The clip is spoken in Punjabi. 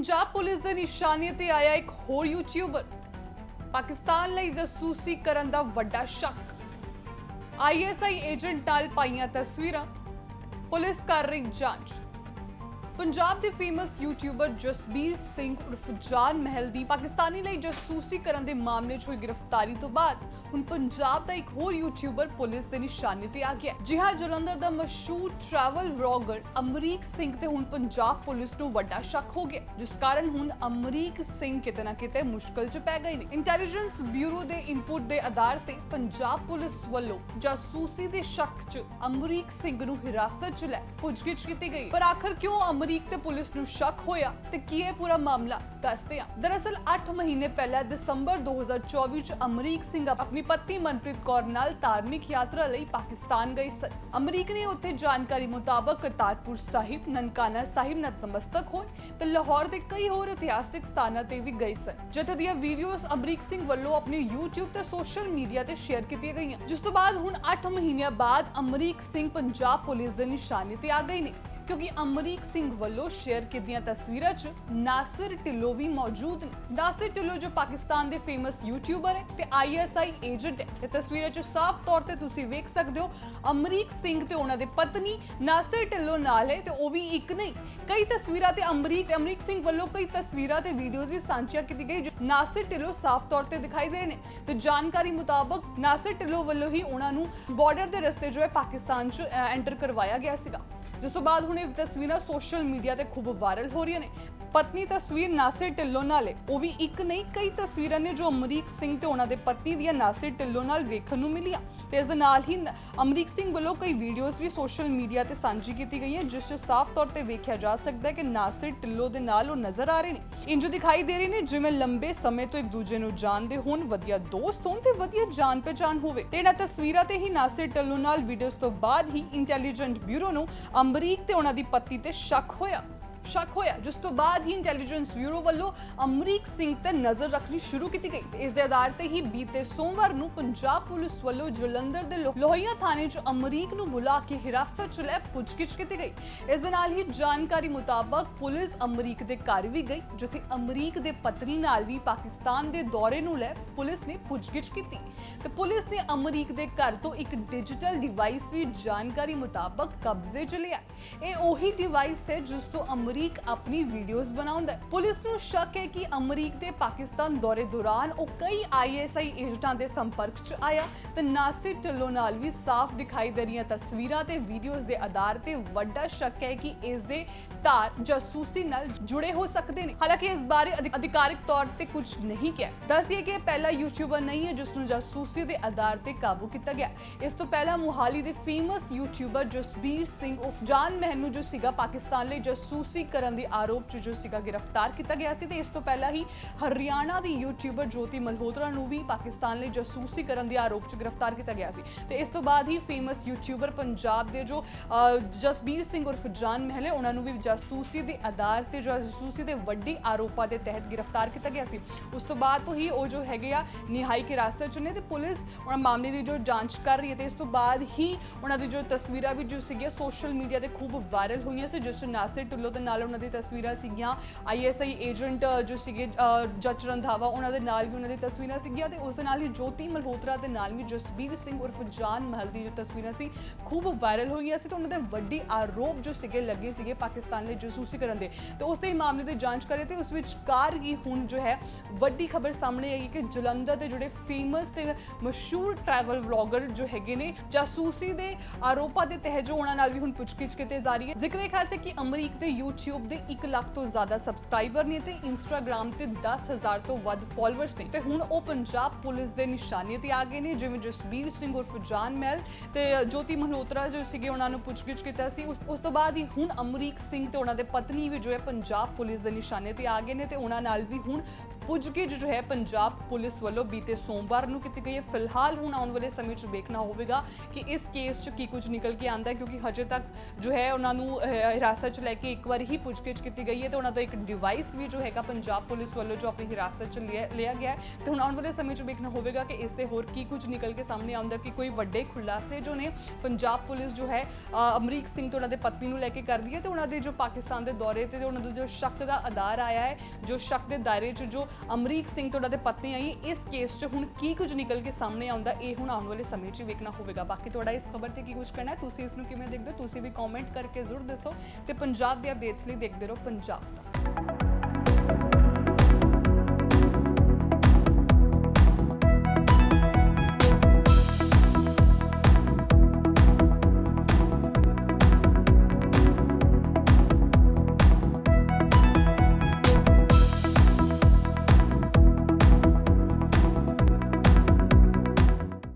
ਪੰਜਾਬ ਪੁਲਿਸ ਦੇ ਨਿਸ਼ਾਨੇ ਤੇ ਆਇਆ ਇੱਕ ਹੋਰ ਯੂਟਿਊਬਰ ਪਾਕਿਸਤਾਨ ਲਈ ਜਾਸੂਸੀ ਕਰਨ ਦਾ ਵੱਡਾ ਸ਼ੱਕ। ਆਈਐਸਆਈ ਏਜੰਟ ਨਾਲ ਪਾਈਆਂ ਤਸਵੀਰਾਂ। ਪੁਲਿਸ ਕਰ ਰਹੀ ਜਾਂਚ। ਪੰਜਾਬ ਦੇ ਫੇਮਸ ਯੂਟਿਊਬਰ ਜਸਬੀਰ ਸਿੰਘ ਉਰਫ ਜਾਨ ਮਹਿਲ ਦੀ ਪਾਕਿਸਤਾਨੀ ਲਈ ਜਾਸੂਸੀ ਕਰਨ ਦੇ ਮਾਮਲੇ 'ਚ ਹੋਈ ਗ੍ਰਿਫਤਾਰੀ ਤੋਂ ਬਾਅਦ ਹੁਣ ਪੰਜਾਬ ਦਾ ਇੱਕ ਹੋਰ ਯੂਟਿਊਬਰ ਪੁਲਿਸ ਦੇ ਨਿਸ਼ਾਨੇ ਤੇ ਆ ਗਿਆ। ਜੀ ਹਾਂ ਜਲੰਧਰ ਦਾ ਮਸ਼ਹੂਰ ਟਰੈਵਲ ਵਲੌਗਰ ਅਮਰੀਕ ਸਿੰਘ ਤੇ ਹੁਣ ਪੰਜਾਬ ਪੁਲਿਸ ਨੂੰ ਵੱਡਾ ਸ਼ੱਕ ਹੋ ਗਿਆ, ਜਿਸ ਕਾਰਨ ਹੁਣ ਅਮਰੀਕ ਸਿੰਘ ਕਿਤੇ ਨਾ ਕਿਤੇ ਮੁਸ਼ਕਲ 'ਚ ਪੈ ਗਏ ਨੇ। ਇੰਟੈਲੀਜੈਂਸ ਬਿਊਰੋ ਦੇ ਇਨਪੁਟ ਦੇ ਆਧਾਰ ਤੇ ਪੰਜਾਬ ਪੁਲਿਸ ਵੱਲੋਂ ਜਾਸੂਸੀ ਦੇ ਸ਼ੱਕ 'ਚ ਅਮਰੀਕ ਸਿੰਘ ਨੂੰ ਹਿਰਾਸਤ 'ਚ ਲੈ ਪੁੱਛਗਿੱਛ ਕੀਤੀ ਗਈ। ਪਰ ਆਖਰ ਕਿਉਂ ਅਮਰੀਕ ਤੇ ਪੁਲਿਸ ਨੂੰ ਸ਼ੱਕ ਹੋਇਆ ਤੇ ਕੀ ਇਹ ਪੂਰਾ ਮਾਮਲਾ ਦੱਸਦੇ ਹਾਂ। ਦਰਅਸਲ 8 ਮਹੀਨੇ ਪਹਿਲਾਂ ਦਸੰਬਰ 2024 ਚ ਅਮਰੀਕ ਸਿੰਘ ਆਪਣੀ ਪਤਨੀ ਮਨਪ੍ਰੀਤ ਕੌਰ ਨਾਲ ਧਾਰਮਿਕ ਯਾਤਰਾ ਲਈ ਪਾਕਿਸਤਾਨ ਗਏ ਸਨ। ਅਮਰੀਕ ਨੇ ਉੱਥੇ ਜਾਣਕਾਰੀ ਮੁਤਾਬਕ ਕਰਤਾਰਪੁਰ ਸਾਹਿਬ, ਨਨਕਾਣਾ ਸਾਹਿਬ, ਨਤਮਸਤਕ ਹੋਏ ਤੇ ਲਾਹੌਰ ਦੇ ਕਈ ਹੋਰ ਇਤਿਹਾਸਿਕ ਸਥਾਨਾਂ ਤੇ ਵੀ ਗਏ ਸਨ। ਜਿੱਥੇ ਦੀਆਂ ਵੀਡੀਓਜ਼ ਅਮਰੀਕ ਸਿੰਘ ਵੱਲੋਂ ਆਪਣੇ YouTube ਤੇ ਸੋਸ਼ਲ ਮੀਡੀਆ ਤੇ ਸ਼ੇਅਰ ਕੀਤੀਆਂ ਗਈਆਂ। ਜਿਸ ਤੋਂ ਬਾਅਦ ਹੁਣ 8 ਮਹੀਨਿਆਂ ਬਾਅਦ ਅਮਰੀਕ ਸਿੰਘ ਪੰਜਾਬ ਪੁਲਿਸ ਦੇ ਨਿਸ਼ਾਨੇ ਤੇ ਆ ਗਏ ਨੇ। ਕਿਉਂਕਿ ਅਮਰੀਕ ਸਿੰਘ ਵੱਲੋਂ ਸ਼ੇਅਰ ਕੀਤੀਆਂ ਤਸਵੀਰਾਂ 'ਚ ਨਾਸਿਰ ਢਿੱਲੋਂ ਵੀ ਮੌਜੂਦ ਨੇ। ਨਾਸਿਰ ਢਿੱਲੋਂ ਜੋ ਪਾਕਿਸਤਾਨ ਦੇ ਫੇਮਸ ਯੂਟਿਊਬਰ ਹੈ ਤੇ ਆਈਐਸਆਈ ਏਜੰਟ ਹੈ। ਇਹ ਤਸਵੀਰਾਂ 'ਚ ਸਾਫ਼ ਤੌਰ ਤੇ ਤੁਸੀਂ ਵੇਖ ਸਕਦੇ ਹੋ, ਅਮਰੀਕ ਸਿੰਘ ਤੇ ਉਹਨਾਂ ਦੇ ਪਤਨੀ ਨਾਸਿਰ ਢਿੱਲੋਂ ਨਾਲ ਹੈ ਤੇ ਉਹ ਵੀ ਇੱਕ ਨਹੀਂ। ਕਈ ਤਸਵੀਰਾਂ ਤੇ ਅਮਰੀਕ ਅਮਰੀਕ ਸਿੰਘ ਵੱਲੋਂ ਕਈ ਤਸਵੀਰਾਂ ਤੇ ਵੀਡੀਓਜ਼ ਵੀ ਸਾਂਝੀਆਂ ਕੀਤੀ ਗਈ ਜੋ ਨਾਸਿਰ ਢਿੱਲੋਂ ਸਾਫ਼ ਤੌਰ ਤੇ ਦਿਖਾਈ ਦੇ ਰਹੇ ਨੇ। ਤੇ ਜਾਣਕਾਰੀ ਮੁਤਾਬਕ ਨਾਸਿਰ ਢਿੱਲੋਂ ਵੱਲੋਂ ਹੀ ਉਹਨਾਂ ਨੂੰ ਬਾਰਡਰ ਦੇ ਰਸਤੇ ਜੋ ਹੈ ਪਾਕਿਸਤਾਨ 'ਚ ਐਂਟਰ ਕਰਵਾਇਆ ਗਿਆ ਸੀਗਾ। ਜਿਸ ਤੋਂ ਬਾਅਦ ਹੁਣ ਇਹ ਤਸਵੀਰਾਂ ਸੋਸ਼ਲ ਮੀਡੀਆ ਤੇ ਖੂਬ ਵਾਇਰਲ ਹੋ ਰਹੀਆਂ ਨੇ। ਪਤਨੀ ਤਸਵੀਰ ਨਾਸਿਰ ਢਿੱਲੋਂ ਨਾਲ ਹੈ ਉਹ ਵੀ ਇੱਕ ਨਹੀਂ, ਕਈ ਤਸਵੀਰਾਂ ਨੇ ਜੋ ਅਮਰੀਕ ਸਿੰਘ ਤੇ ਉਹਨਾਂ ਦੇ ਪਤੀ ਦੀਆਂ ਨਾਸਿਰ ਢਿੱਲੋਂ ਨਾਲ ਵੇਖਣ ਨੂੰ ਮਿਲੀਆਂ। ਤੇ ਇਸ ਦੇ ਨਾਲ ਹੀ ਅਮਰੀਕ ਸਿੰਘ ਵੱਲੋਂ ਕਈ ਵੀਡੀਓਜ਼ ਵੀ ਸੋਸ਼ਲ ਮੀਡੀਆ ਤੇ ਸਾਂਝੀ ਕੀਤੀ ਗਈਆਂ, ਜਿਸ 'ਚ ਸਾਫ਼ ਤੌਰ ਤੇ ਵੇਖਿਆ ਜਾ ਸਕਦਾ ਹੈ ਕਿ ਨਾਸਿਰ ਢਿੱਲੋਂ ਦੇ ਨਾਲ ਉਹ ਨਜ਼ਰ ਆ ਰਹੇ ਨੇ। ਇੰਜ ਦਿਖਾਈ ਦੇ ਰਹੇ ਨੇ ਜਿਵੇਂ ਲੰਬੇ ਸਮੇਂ ਤੋਂ ਇੱਕ ਦੂਜੇ ਨੂੰ ਜਾਣਦੇ ਹੋਣ, ਵਧੀਆ ਦੋਸਤ ਹੋਣ ਤੇ ਵਧੀਆ ਜਾਣ ਪਛਾਣ ਹੋਵੇ। ਤੇ ਇਹਨਾਂ ਤਸਵੀਰਾਂ ਤੇ ਹੀ ਨਾਸਿਰ ਢਿੱਲੋਂ ਨਾਲ ਵੀਡੀਓਜ਼ ਤੋਂ ਬਾਅਦ ਹੀ ਇੰਟੈਲੀਜੈਂਟ ਬਿਊਰੋ ਨੂੰ ਅਮਰੀਕ ਤੇ ਉਹਨਾਂ ਦੀ ਪਤੀ ਤੇ ਸ਼ੱਕ ਹੋਇਆ। ਸ਼ੱਕ ਹੋਇਆ, ਜਿਸ ਤੋਂ ਬਾਅਦ ਹੀ ਇੰਟੈਲੀਜੈਂਸ ਬਿਊਰੋ ਵੱਲੋਂ ਅਮਰੀਕ ਸਿੰਘ ਤੇ ਨਜ਼ਰ ਰੱਖਣੀ ਸ਼ੁਰੂ ਕੀਤੀ ਗਈ। ਇਸ ਦੇ ਆਧਾਰ ਤੇ ਹੀ ਬੀਤੇ ਸੋਮਵਾਰ ਨੂੰ ਪੰਜਾਬ ਪੁਲਿਸ ਵੱਲੋਂ ਜਲੰਧਰ ਦੇ ਲੋ- ਥਾਣੇ 'ਚ ਅਮਰੀਕ ਨੂੰ ਬੁਲਾ ਕੇ ਹਿਰਾਸਤ 'ਚ ਲੈ ਪੁੱਛਗਿੱਛ ਕੀਤੀ ਗਈ। ਇਸ ਦੇ ਨਾਲ ਹੀ ਜਾਣਕਾਰੀ ਮੁਤਾਬਕ ਪੁਲਿਸ ਅਮਰੀਕ ਦੇ ਘਰ ਵੀ ਗਈ, ਜਿੱਥੇ ਅਮਰੀਕ ਦੇ ਪਤਨੀ ਨਾਲ ਵੀ ਪਾਕਿਸਤਾਨ ਦੇ ਦੌਰੇ ਨੂੰ ਲੈ ਪੁਲਿਸ ਨੇ ਪੁੱਛਗਿੱਛ ਕੀਤੀ। ਤੇ ਪੁਲਿਸ ਨੇ ਅਮਰੀਕ ਦੇ ਘਰ ਤੋਂ ਇੱਕ ਡਿਜੀਟਲ ਡਿਵਾਈਸ ਵੀ ਜਾਣਕਾਰੀ ਮੁਤਾਬਕ ਕਬਜ਼ੇ 'ਚ ਲਿਆ। ਇਹ ਉਹੀ ਡਿਵਾਈਸ ਹੈ ਜਿਸ ਤੋਂ ਅਮਰੀਕ ਆਪਣੀ ਵੀਡੀਓਜ਼ ਬਣਾਉਂਦਾ ਹੈ ਪੁਲਿਸ ਨੂੰ ਸ਼ੱਕ ਹੈ ਕਿ ਅਮਰੀਕ ਦੇ ਪਾਕਿਸਤਾਨ ਦੌਰੇ ਦੌਰਾਨ ਉਹ ਕਈ ਆਈਐਸਆਈ ਏਜੰਟਾਂ ਦੇ ਸੰਪਰਕ 'ਚ ਆਇਆ ਤੇ ਨਾਸਿਰ ਢਿੱਲੋਂ ਨਾਲ ਵੀ ਸਾਫ਼ ਦਿਖਾਈ ਦੇ ਰਹੀਆਂ ਤਸਵੀਰਾਂ ਤੇ ਵੀਡੀਓਜ਼ ਦੇ ਆਧਾਰ ਤੇ ਵੱਡਾ ਸ਼ੱਕ ਹੈ ਕਿ ਇਸ ਦੇ ਤਾਰ ਜਾਸੂਸੀ ਨਾਲ ਜੁੜੇ ਹੋ ਸਕਦੇ ਨੇ। ਹਾਲਾਂਕਿ ਇਸ ਬਾਰੇ ਅਧਿ- ਅਧਿਕਾਰਿਕ ਤੌਰ ਤੇ ਕੁਝ ਨਹੀਂ ਕਿਹਾ। ਦੱਸ ਦਈਏ ਕਿ ਪਹਿਲਾ ਯੂਟਿਊਬਰ ਨਹੀਂ ਹੈ ਜਿਸ ਨੂੰ ਜਾਸੂਸੀ ਦੇ ਆਧਾਰ ਤੇ ਕਾਬੂ ਕੀਤਾ ਗਿਆ। ਇਸ ਤੋਂ ਪਹਿਲਾਂ ਮੁਹਾਲੀ ਦੇ ਫੇਮਸ ਯੂਟਿਊਬਰ ਜਸਬੀਰ ਸਿੰਘ ਉਫ ਜਾਨ ਮਹਿਨੂ, ਜੋ ਸੀਗਾ ਪਾਕਿਸਤਾਨ ਲਈ ਜਾਸੂਸੀ ਕਰਨ ਦੇ ਆਰੋਪ 'ਚ ਜੋ ਸੀਗਾ ਗ੍ਰਿਫਤਾਰ ਕੀਤਾ ਗਿਆ ਸੀ ਤੇ ਇਸ ਤੋਂ ਪਹਿਲਾਂ ਹੀ ਹਰਿਆਣਾ ਦੀ ਯੂਟਿਊਬਰ ਜੋਤੀ ਮਲਹੋਤਰਾ ਨੂੰ ਵੀ ਪਾਕਿਸਤਾਨ ਲਈ ਜਾਸੂਸੀ ਕਰਨ ਦੇ ਆਰੋਪ 'ਚ ਗ੍ਰਿਫਤਾਰ ਕੀਤਾ ਗਿਆ ਸੀ। ਤੇ ਇਸ ਤੋਂ ਬਾਅਦ ਹੀ ਫੇਮਸ ਯੂਟਿਊਬਰ ਪੰਜਾਬ ਦੇ ਜੋ ਜਸਬੀਰ ਸਿੰਘ ਉਰਫ ਜਾਨ ਮਹਿਲ ਉਹਨਾਂ ਨੂੰ ਵੀ ਜਾਸੂਸੀ ਦੇ ਆਧਾਰ ਤੇ, ਜਾਸੂਸੀ ਦੇ ਵੱਡੇ ਆਰੋਪਾਂ ਦੇ ਤਹਿਤ ਗ੍ਰਿਫਤਾਰ ਕੀਤਾ ਗਿਆ ਸੀ। ਉਸ ਤੋਂ ਬਾਅਦ ਤੋਂ ਹੀ ਉਹ ਜੋ ਹੈਗੇ ਆ, ਨਿਹਾਈ ਹਿਰਾਸਤ 'ਚ ਨੇ ਤੇ ਪੁਲਿਸ ਉਹਨਾਂ ਮਾਮਲੇ ਦੀ ਜੋ ਜਾਂਚ ਕਰ ਰਹੀ ਹੈ ਤੇ ਇਸ ਤੋਂ ਬਾਅਦ ਹੀ ਉਹਨਾਂ ਦੀ ਜੋ ਤਸਵੀਰਾਂ ਵੀ ਜੋ ਸੀਗੀਆਂ, ਸੋਸ਼ਲ ਮੀਡੀਆ ਤੇ ਖੂਬ ਵਾਇਰਲ ਹੋਈਆਂ ਸੀ, ਜਿਸ 'ਚ ਨਾਸਿਰ ਟੁੱਲੋ ਦੇ ਨਾਲ ਉਹਨਾਂ ਦੀ ਤਸਵੀਰਾਂ ਸੀਗੀਆਂ। ਆਈਐਸਆਈ ਏਜੰਟ ਜੋ ਸੀਗੇ ਜੱਜ ਰੰਧਾਵਾ, ਉਹਨਾਂ ਦੇ ਨਾਲ ਵੀ ਉਹਨਾਂ ਦੀ ਤਸਵੀਰਾਂ ਸੀਗੀਆਂ ਤੇ ਉਸ ਦੇ ਨਾਲ ਹੀ ਜੋਤੀ ਮਲਹੋਤਰਾ ਦੇ ਨਾਲ ਵੀ ਜਸਬੀਰ ਸਿੰਘ ਉਰਫ ਜਾਨ ਮਹਿਲ ਦੀ ਜੋ ਤਸਵੀਰਾਂ ਸੀ, ਖੂਬ ਵਾਇਰਲ ਹੋਈਆਂ ਸੀ ਤੇ ਉਹਨਾਂ ਦੇ ਵੱਡੀ ਆਰੋਪ ਜੋ ਸੀਗੇ, ਲੱਗੇ ਸੀਗੇ ਪਾਕਿਸਤਾਨ ਲਈ ਜਾਸੂਸੀ ਕਰਨ ਦੇ। ਤੇ ਉਸ ਦੇ ਮਾਮਲੇ ਦੀ ਜਾਂਚ ਕਰੇ ਤੇ ਉਸ ਵਿੱਚ ਕਾਰ ਹੀ ਹੁਣ ਜੋ ਹੈ, ਵੱਡੀ ਖਬਰ ਸਾਹਮਣੇ ਆਈ ਕਿ ਜਲੰਧਰ ਦੇ ਜਿਹੜੇ ਫੇਮਸ ਤੇ ਮਸ਼ਹੂਰ ਟਰੈਵਲ ਵਲੌਗਰ ਜੋ ਹੈਗੇ ਨੇ, ਜਾਸੂਸੀ ਦੇ ਆਰੋਪਾਂ ਦੇ ਤਹਿਤ ਜੋ ਉਹਨਾਂ ਨਾਲ ਵੀ ਹੁਣ ਪੁੱਛਗਿੱਛ ਕੀਤੀ ਜਾ ਰਹੀ ਹੈ। ਜ਼ਿਕਰ ਇਹ ਖਾਸ ਹੈ ਕਿ ਅਮਰੀਕ ਦੇ YouTube ਦੇ 1 ਲੱਖ ਤੋਂ ਜ਼ਿਆਦਾ ਸਬਸਕ੍ਰਾਈਬਰ ਨੇ ਤੇ Instagram ਤੇ 10000 ਤੋਂ ਵੱਧ ਫਾਲੋਅਰਸ ਨੇ। ਤੇ ਹੁਣ ਉਹ ਪੰਜਾਬ ਪੁਲਿਸ ਦੇ ਨਿਸ਼ਾਨੇ ਤੇ ਆ ਗਏ ਨੇ, ਜਿਵੇਂ ਜਸਬੀਰ ਸਿੰਘ ਉਰਫ ਜਾਨ ਮਹਿਲ ਤੇ ਜੋਤੀ ਮਲਹੋਤਰਾ ਜੋ ਸੀਗੇ ਉਹਨਾਂ ਨੂੰ ਪੁੱਛਗਿੱਛ ਕੀਤਾ ਸੀ। ਉਸ ਤੋਂ ਬਾਅਦ ਹੀ ਹੁਣ ਅਮਰੀਕ ਸਿੰਘ ਤੇ ਉਹਨਾਂ ਦੇ ਪਤਨੀ ਵੀ ਜੋ ਹੈ ਪੰਜਾਬ ਪੁਲਿਸ ਦੇ ਨਿਸ਼ਾਨੇ ਤੇ ਆ ਗਏ ਨੇ ਤੇ ਉਹਨਾਂ ਨਾਲ ਵੀ ਹੁਣ ਪੁੱਛਗਿੱਛ ਜੋ ਹੈ ਪੰਜਾਬ ਪੁਲਿਸ ਵੱਲੋਂ ਬੀਤੇ ਸੋਮਵਾਰ ਨੂੰ ਕੀਤੀ ਗਈ ਹੈ। ਫਿਲਹਾਲ ਹੁਣ ਆਉਣ ਵਾਲੇ ਸਮੇਂ 'ਚ ਵੇਖਣਾ ਹੋਵੇਗਾ ਕਿ ਇਸ ਕੇਸ 'ਚ ਕੀ ਕੁਝ ਨਿਕਲ ਕੇ ਆਂਦਾ ਕਿਉਂਕਿ ਹਜੇ ਤੱਕ ਜੋ ਹੈ ਉਹਨਾਂ ਨੂੰ ਹਿਰਾਸਤ 'ਚ ਲੈ ਕੇ ਇੱਕ ਵਾਰ ਹੀ ਪੁੱਛਗਿੱਛ ਕੀਤੀ ਗਈ ਹੈ ਤੇ ਉਹਨਾਂ ਦਾ ਇੱਕ ਡਿਵਾਈਸ ਵੀ ਜੋ ਹੈਗਾ ਪੰਜਾਬ ਪੁਲਿਸ ਵੱਲੋਂ ਜੋ ਆਪਣੀ ਹਿਰਾਸਤ 'ਚ ਲਿਆ ਲਿਆ ਗਿਆ ਹੈ ਤੇ ਹੁਣ ਆਉਣ ਵਾਲੇ ਸਮੇਂ 'ਚ ਵੇਖਣਾ ਹੋਵੇਗਾ ਕਿ ਇਸ ਤੇ ਹੋਰ ਕੀ ਕੁਝ ਨਿਕਲ ਕੇ ਸਾਹਮਣੇ ਆਉਂਦਾ ਕਿ ਕੋਈ ਵੱਡੇ ਖੁਲਾਸੇ ਜੋ ਨੇ ਪੰਜਾਬ ਪੁਲਿਸ ਜੋ ਹੈ ਅ, ਅਮਰੀਕ ਸਿੰਘ ਤੇ ਉਹਨਾਂ ਦੇ ਪਤਨੀ ਨੂੰ ਲੈ ਕੇ ਕਰਦੀ ਹੈ ਤੇ ਉਹਨਾਂ ਦੇ ਜੋ ਪਾਕਿਸਤਾਨ ਦੇ ਦੌਰੇ ਤੇ ਉਹਨਾਂ ਦਾ ਜੋ ਸ਼ੱਕ ਦਾ ਆਧਾਰ ਆਇਆ ਹੈ ਜੋ ਸ਼ੱਕ ਦੇ ਦਾਇਰੇ 'ਚ ਜੋ ਅਮਰੀਕ ਸਿੰਘ ਤੇ ਉਹਨਾਂ ਦੇ ਪਤਨੀ ਆਈ ਇਸ ਕੇਸ 'ਚ ਹੁਣ ਕੀ ਕੁਝ ਨਿਕਲ ਕੇ ਸਾਹਮਣੇ ਆਉਂਦਾ ਇਹ ਹੁਣ ਆਉਣ ਵਾਲੇ ਸਮੇਂ 'ਚ ਹੀ ਵੇਖਣਾ ਹੋਵੇਗਾ ਬਾਕੀ ਤੁਹਾਡਾ ਇਸ ਖਬਰ ਤੇ ਕੀ ਕੁਝ ਕਹਿਣਾ ਹੈ ਤੁਸੀਂ ਇਸ ਨੂੰ ਕਿਵੇਂ ਦੇਖਦੇ ਹੋ ਤੁਸੀਂ ਵੀ ਕਮੈਂਟ ਕਰਕੇ ਜ਼ਰੂਰ ਦੱਸੋ ਤੇ ਪੰਜਾਬ ਦੇ ਅਪਡੇਟਸ ਲਈ ਦੇਖਦੇ ਰਹੋ ਪੰਜਾਬ